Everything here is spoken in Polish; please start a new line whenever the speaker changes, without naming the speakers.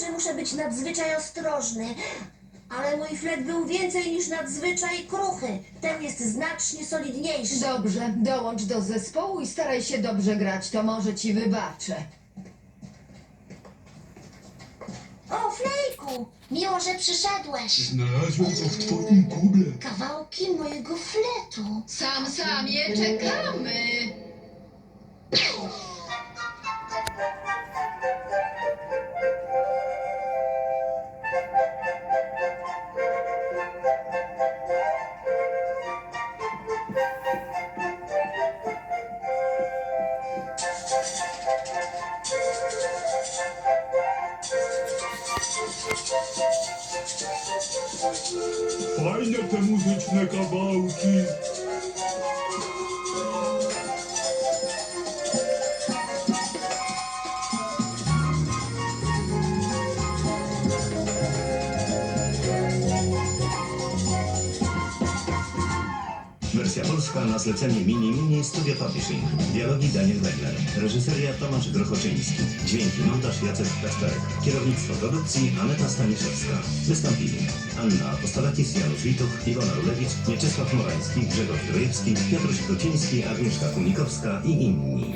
że muszę być nadzwyczaj ostrożny. Ale mój flet był więcej niż nadzwyczaj kruchy. Ten jest znacznie solidniejszy.
Dobrze, dołącz do zespołu i staraj się dobrze grać, to może ci wybaczę.
O, Flejku!
Miło, że przyszedłeś.
Znalazłem to w twoim kuble.
Kawałki mojego fletu.
Sam, samie czekamy.
Паня та музична кабалки.
Wersja polska na zlecenie Mini Mini Studio Publishing. Dialogi Daniel Wegner. Reżyseria Tomasz Grochoczyński. Dźwięki montaż Jacek Kacperek. Kierownictwo produkcji Aneta Staniszewska. Wystąpili Anna Apostolatis, Janusz Wituch, Iwona Rulewicz, Mieczysław Morański, Grzegorz Drojewski, Piotr Kruciński, Agnieszka Kunikowska i inni.